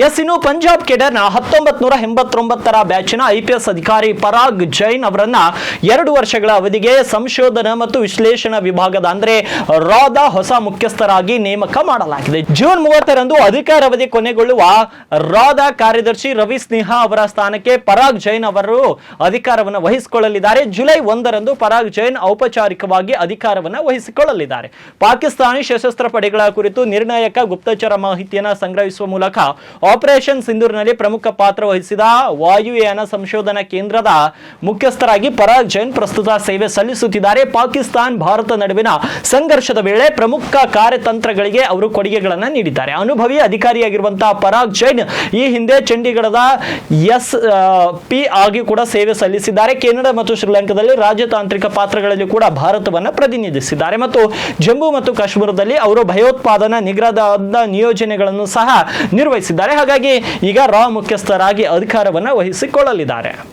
S ಇನ್ನು ಪಂಜಾಬ್ ಕೆಡರ್ನ ಹತ್ತೊಂಬತ್ ನೂರ ಎಂಬತ್ತೊಂಬತ್ತರ ಬ್ಯಾಚಿನ ಐಪಿಎಸ್ ಅಧಿಕಾರಿ ಪರಾಗ್ ಜೈನ್ ಅವರನ್ನ ಎರಡು ವರ್ಷಗಳ ಅವಧಿಗೆ ಸಂಶೋಧನಾ ಮತ್ತು ವಿಶ್ಲೇಷಣಾ ವಿಭಾಗದ ಅಂದ್ರೆ ರಾದ ಹೊಸ ಮುಖ್ಯಸ್ಥರಾಗಿ ನೇಮಕ ಮಾಡಲಾಗಿದೆ. ಜೂನ್ ಮೂವತ್ತರಂದು ಅಧಿಕಾರಾವಧಿ ಕೊನೆಗೊಳ್ಳುವ ರಾದ ಕಾರ್ಯದರ್ಶಿ ರವಿ ಸ್ನೇಹಾ ಅವರ ಸ್ಥಾನಕ್ಕೆ ಪರಾಗ್ ಜೈನ್ ಅವರು ಅಧಿಕಾರವನ್ನು ವಹಿಸಿಕೊಳ್ಳಲಿದ್ದಾರೆ. ಜುಲೈ ಒಂದರಂದು ಪರಾಗ್ ಜೈನ್ ಔಪಚಾರಿಕವಾಗಿ ಅಧಿಕಾರವನ್ನು ವಹಿಸಿಕೊಳ್ಳಲಿದ್ದಾರೆ. ಪಾಕಿಸ್ತಾನಿ ಸಶಸ್ತ್ರ ಪಡೆಗಳ ಕುರಿತು ನಿರ್ಣಾಯಕ ಗುಪ್ತಚರ ಮಾಹಿತಿಯನ್ನು ಸಂಗ್ರಹಿಸುವ ಮೂಲಕ ಆಪರೇಷನ್ ಸಿಂಧೂರಿನಲ್ಲಿ ಪ್ರಮುಖ ಪಾತ್ರ ವಹಿಸಿದ ವಾಯುಯಾನ ಸಂಶೋಧನಾ ಕೇಂದ್ರದ ಮುಖ್ಯಸ್ಥರಾಗಿ ಪರಾಗ್ ಜೈನ್ ಪ್ರಸ್ತುತ ಸೇವೆ ಸಲ್ಲಿಸುತ್ತಿದ್ದಾರೆ. ಪಾಕಿಸ್ತಾನ್, ಭಾರತ ನಡುವಿನ ಸಂಘರ್ಷದ ವೇಳೆ ಪ್ರಮುಖ ಕಾರ್ಯತಂತ್ರಗಳಿಗೆ ಅವರು ಕೊಡುಗೆಗಳನ್ನು ನೀಡಿದ್ದಾರೆ. ಅನುಭವಿ ಅಧಿಕಾರಿಯಾಗಿರುವಂತಹ ಪರಾಗ್ ಜೈನ್ ಈ ಹಿಂದೆ ಚಂಡೀಗಢದ ಎಸ್ ಪಿ ಆಗಿ ಕೂಡ ಸೇವೆ ಸಲ್ಲಿಸಿದ್ದಾರೆ. ಕೆನಡಾ ಮತ್ತು ಶ್ರೀಲಂಕಾದಲ್ಲಿ ರಾಜತಾಂತ್ರಿಕ ಪಾತ್ರಗಳಲ್ಲಿ ಕೂಡ ಭಾರತವನ್ನು ಪ್ರತಿನಿಧಿಸಿದ್ದಾರೆ. ಮತ್ತು ಜಮ್ಮು ಮತ್ತು ಕಾಶ್ಮೀರದಲ್ಲಿ ಅವರು ಭಯೋತ್ಪಾದನಾ ನಿಗ್ರಹದ ನಿಯೋಜನೆಗಳನ್ನು ಸಹ ನಿರ್ವಹಿಸಿದ್ದಾರೆ. ಹಾಗಾಗಿ ಈಗ ರಾ ಮುಖ್ಯಸ್ಥರಾಗಿ ಅಧಿಕಾರವನ್ನು ವಹಿಸಿಕೊಳ್ಳಲಿದ್ದಾರೆ.